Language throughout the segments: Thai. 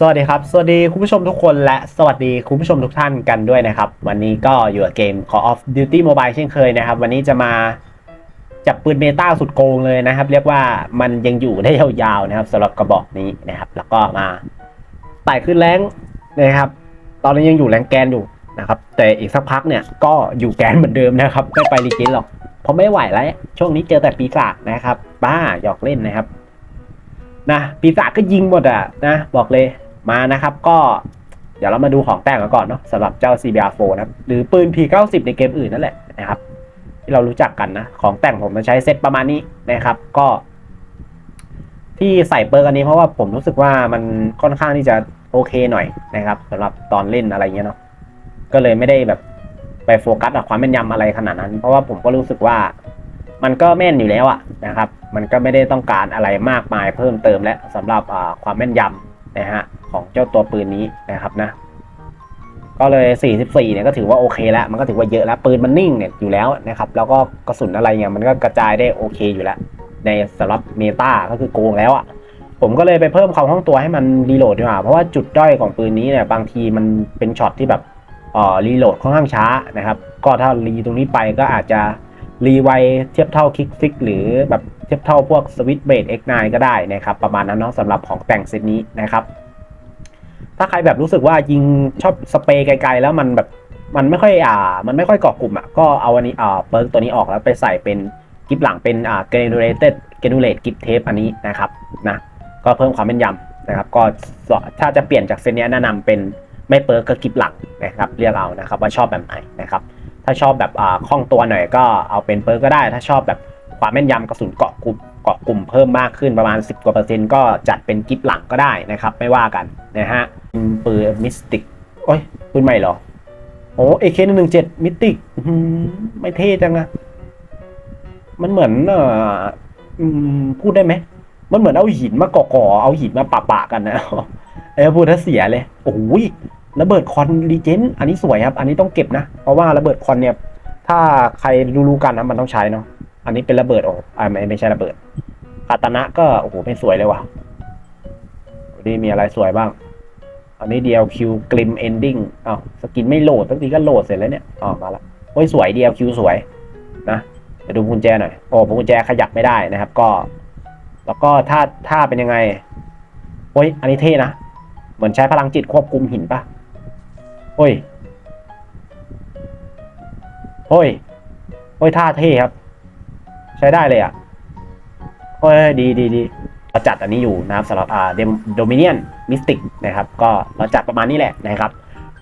สวัสดีครับ สวัสดีคุณผู้ชมทุกคนและสวัสดีคุณผู้ชมทุกท่านกันด้วยนะครับ วันนี้ก็อยู่กับเกม Call of Duty Mobile เช่นเคยนะครับ วันนี้จะมาจับปืนเมตาสุดโกงเลยนะครับ เรียกว่ามันยังอยู่ได้ยาวๆนะครับสำหรับกระบอกนี้นะครับ แล้วก็มาไต่ขึ้นแรงนะครับ ตอนนี้ยังอยู่แรงแกนอยู่นะครับ แต่อีกสักพักเนี่ยก็อยู่แกนเหมือนเดิมนะครับไม่ไปรีเจนหรอกเพราะไม่ไหวแล้วช่วงนี้เจอแต่ปีศาจนะครับ บ้าหยอกเล่นนะครับนะปีศาจก็ยิงหมดอะนะบอกเลย มานะครับก็เดี๋ยวเรามาดูของแต่งกันก่อนเนาะสำหรับเจ้า CBR4 นะครับหรือปืน P90 ในเกมอื่นนั่นแหละนะครับที่เรารู้จักกันนะ ของแต่งผมมันใช้เซตประมาณนี้นะครับ ก็ ที่ใส่เปิร์กอันนี้เพราะว่าผมรู้สึกว่ามันค่อนข้างที่จะโอเคหน่อยนะครับสำหรับตอนเล่นอะไรเงี้ยเนาะก็เลยไม่ได้แบบไปโฟกัสกับความแม่นยำอะไรขนาดนั้น เพราะว่าผมก็รู้สึกว่ามันก็แม่นอยู่แล้วอะนะครับ มันก็ไม่ได้ต้องการอะไรมากมายเพิ่มเติมและสำหรับความแม่นยำนะฮะ ของเจ้าตัวปืนนี้นะครับนะ ก็เลย 44 เนี่ยก็ถือว่าโอเคแล้ว มันก็ถือว่าเยอะแล้วปืนมันนิ่งเนี่ยอยู่แล้วนะครับ แล้วก็กระสุนอะไรเนี่ยมันก็กระจายได้โอเคอยู่แล้ว ในสำหรับเมตาก็คือโกงแล้วอะ่ะผมก็เลยไปเพิ่มความคล่องตัวให้มันรีโหลดดีกว่าเพราะว่าจุดด้อยของปืนนี้เนี่ยบางทีมันเป็นช็อตที่แบบอ่อรีโหลดค่อนข้างช้านะครับ ก็ถ้ารีตรงนี้ไปก็อาจจะรีไวเทียบเท่าคิกฟิกหรือแบบเทียบเท่าพวกสวิตเบรด X9 ก็ได้นะครับ ประมาณนั้นเนาะสำหรับของแต่งเซตนี้นะครับ ถ้าใครแบบรู้สึกว่ายิงชอบสเปรย์ไกลๆแล้วมันแบบมันไม่ค่อยอ่า มันไม่ค่อยเกาะกลุ่มอะก็เอาอันนี้อ่าเปิร์กตัวนี้ออกแล้วไปใส่เป็นกิฟหลังเป็นอ่า granulated granulate gift tape อันนี้นะครับนะก็เพิ่มความแม่นยำนะครับ ก็ถ้าจะเปลี่ยนจากเซตเนี้ยแนะนำเป็นไม่เปิร์กก็กิฟหลังนะครับเรียกเอานะครับว่าชอบแบบไหนนะครับถ้าชอบแบบอ่าคล่องตัวหน่อยก็เอาเป็นเปิร์กก็ได้ ถ้าชอบแบบความแม่นยำกระสุนเกาะกลุ่มาะกลุ่มเพิ่มมากขึ้นประมาณ 10กว่าเปอร์เซ็นต์ก็จัดเป็นกิฟหลังก็ได้นะครับ ไม่ว่ากันนะฮะปืนมิสติกโอ้ยปืนใหม่เหรอ โอ้เอเคหนึ่งหนึ่งเจ็ดมิติกไม่เท่จังอะมันเหมือนเอ่อพูดได้ไหม มันเหมือนเอาหินมาก่อๆเอาหินมาปะๆกันนะเออพูดถ้าเสียเลยโอ้ยระเบิดคอนรีเจนอันนี้สวยครับ อันนี้ต้องเก็บนะ เพราะว่าระเบิดคอนเนี่ย ถ้าใครรู้ๆกันนะมันต้องใช้เนาะ อันนี้เป็นระเบิดโอ้อ่าไม่ไม่ใช่ระเบิดคาตานะก็โอ้โหไม่สวยเลยว่ะนี่มีอะไรสวยบ้าง อันนี้ DLQ Glim Ending อ้าวสกินไม่โหลดตั้งทีก็โหลดเสร็จแล้วเนี่ยอ๋อมาละโอ้ยสวย DLQ สวย นะเดี๋ยวดูกุญแจหน่อยโอ้กุญแจขยับไม่ได้นะครับ ก็ แล้วก็ถ้าถ้าเป็นยังไงโอ้ยอันนี้เท่นะเหมือนใช้พลังจิตควบคุมหินปะโอ้ยโอ้ยโอ้ยท่าเท่ครับ ใช้ได้เลยอะโอ้ยดีดีดีเราจัดอันนี้อยู่นะครับสำหรับอ่าโดมิเนียนมิสติกนะครับ ก็เราจัดประมาณนี้แหละนะครับ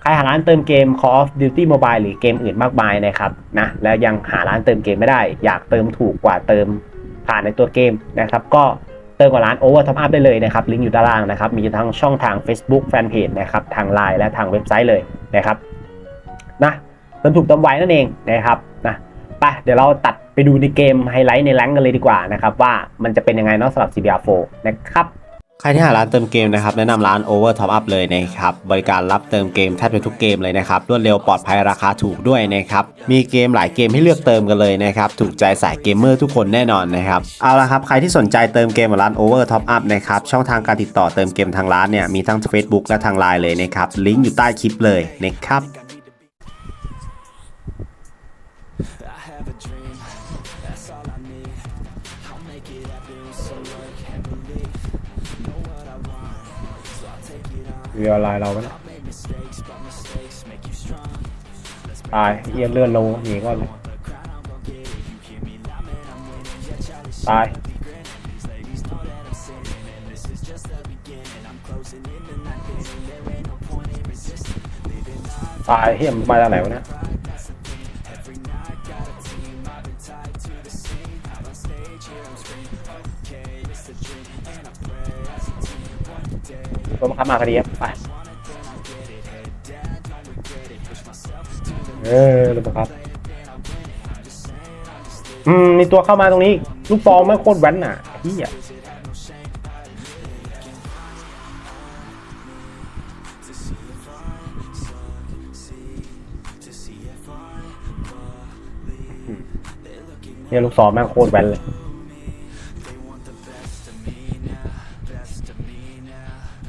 ใครหาร้านเติมเกม Call of Duty Mobile หรือเกมอื่นมากมายนะครับนะแล้วยังหาร้านเติมเกมไม่ได้ อยากเติมถูกกว่าเติมผ่านในตัวเกมนะครับ ก็เติมกับร้าน Over Top Up ได้เลยนะครับ ลิงก์อยู่ด้านล่างนะครับ มีทั้งช่องทาง Facebook Fanpage นะครับ ทาง Line และทางเว็บไซต์เลยนะครับนะเติมถูกเติมไวนั่นเองนะครับนะไปเดี๋ยวเราตัด ไปดูในเกมไฮไลท์ในแรงกันเลยดีกว่านะครับว่ามันจะเป็นยังไงเนาะสำหรับ CBR4 นะครับใครที่หาร้านเติมเกมนะครับแนะนำร้าน Over Top Up เลยนะครับบริการรับเติมเกมแทบจะทุกเกมเลยนะครับรวดเร็วปลอดภัยราคาถูกด้วยนะครับมีเกมหลายเกมให้เลือกเติมกันเลยนะครับถูกใจสายเกมเมอร์ทุกคนแน่นอนนะครับเอาละครับใครที่สนใจเติมเกมกับร้าน Over Top Up นะครับช่องทางการติดต่อเติมเกมทางร้านเนี่ยมีทั้ง Facebook และทาง Line เลยนะครับลิงก์อยู่ใต้คลิปเลยนะครับ that's all I need. I'll make it happen, so work and believe. Know what I want, so I'll take it on. เรืออะไรเราวะเนี่ย I'll make mistakes, but mistakes make you strong. ตายเอียนเลื่อนลงหนีก่อนเลย The crown, I'm gon' get it. You hear me loud, man, I'm winning. Yeah, childish ตาย shit, be grinning. These ladies know that I'm sinning, and this is just the beginning. I'm closing in the night vision. There ain't no point in resisting. Living life ตายเฮียมนมาจากไหนวะเนี่ย ตัวมันขับมาคดีครับไปเออเลยครับ อืมมีตัวเข้ามาตรงนี้ ลูกซองไม่งโคตรแว้นอะพี่อะเนี่ยลูกซองแม่งโคตรแว้นเลย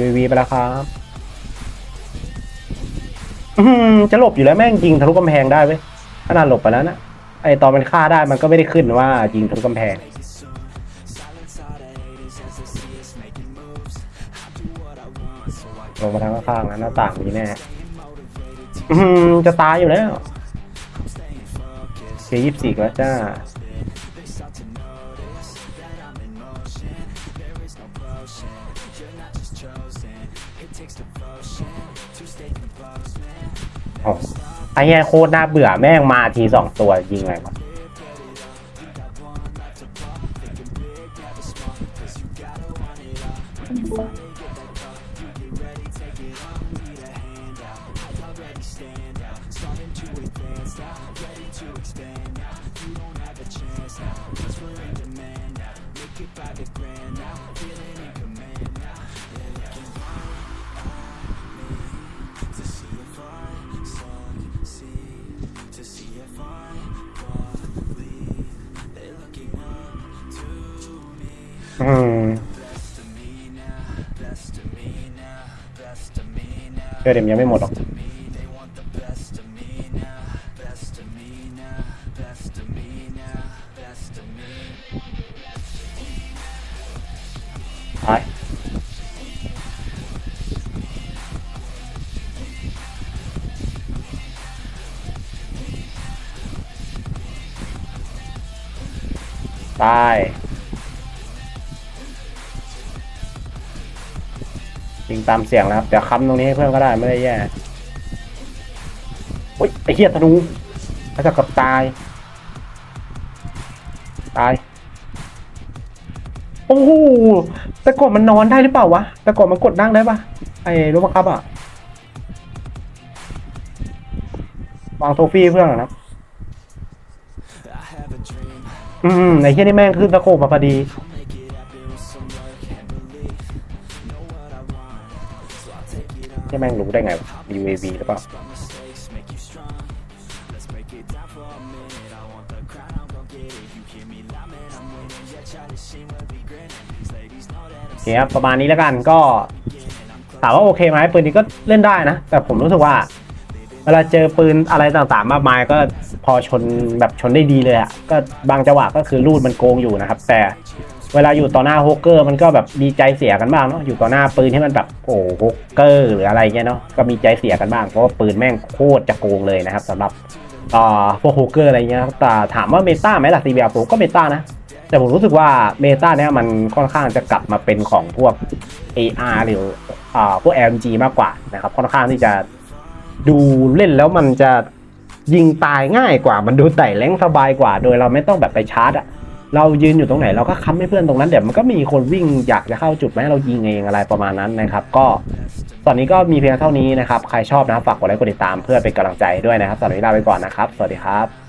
วีวีไปแล้วครับจะหลบอยู่แล้วแม่งยิงทะลุกำแพงได้เว้ยขนาดหลบไปแล้วนะไอตอนมันฆ่าได้มันก็ไม่ได้ขึ้นว่ายิงทะลุกำแพงลงมาทางข้างๆนะหน้าต่างมีแน่จะตายอยู่แล้วเคยี่สิบสี่แล้วจ้า ไอ้เหี้ยโคตรน่าเบื่อแม่งมาทีสองตัวยิงไงวะ อืมเชื่อเดมยังไม่หมดหรอกไปไปยิ งตามเสียงนะครับ เดี๋ยวค้ำตรงนี้ให้เพื่อนก็ได้ไม่ได้แย่โอ้ยไอ้เหี้ยธนูแล้วจะกับตาย ตาย โอ้โหแต่กดมันนอนได้หรือเปล่าวะ แต่กดมันกดนั่งได้ปะไอ้รู้ปะครับอะ วางโทฟี่เพื่อนก่อนนะ I have a dream, อืมไอ้เหี้ยนี่แม่งขึ้นตะโขบมาพอดี นี่แม่งรู้ได้ไง UAV หรือเปล่าโอเคครับประมาณนี้แล้วกันก็ถามว่าโอเคไหมปืนนี้ก็เล่นได้นะ แต่ผมรู้สึกว่า เวลาเจอปืนอะไรต่างๆ มากมายก็พอชนแบบชนได้ดีเลยอะก็บางจังหวะก็คือลูดมันโกงอยู่นะครับ แต่ เวลาอยู่ต่อหน้าโฮกเกอร์มันก็แบบมีใจเสียกันบ้างเนาะอยู่ต่อหน้าปืนที่มันแบบโอ้โฮกเกอร์หรืออะไรเงี้ยเนาะก็มีใจเสียกันบ้างเพราะว่าปืนแม่งโคตรจะโกงเลยนะครับสำหรับอ่าพวกโฮกเกอร์อะไรเงี้ยแต่ถามว่าเมตาไหมล่ะ CBR ผมก็เมตานะแต่ผมรู้สึกว่าเมตาเนี่ยมันค่อนข้างจะกลับมาเป็นของพวก AR หรืออ่าพวก LMG มากกว่านะครับค่อนข้างที่จะดูเล่นแล้วมันจะยิงตายง่ายกว่า มันดูไต่แรงสบายกว่า โดยเราไม่ต้องแบบไปชาร์จอะ เรายืนอยู่ตรงไหนเราก็ค้ำให้เพื่อนตรงนั้นเดี๋ยวมันก็มีคนวิ่งอยากจะเข้าจุดมาให้เรายิงเองอะไรประมาณนั้นนะครับ ก็ตอนนี้ก็มีเพียงเท่านี้นะครับ ใครชอบนะฝากกดไลค์กดติดตามเพื่อเป็นกำลังใจด้วยนะครับตอนนี้ลาไปก่อนนะครับ สวัสดีครับ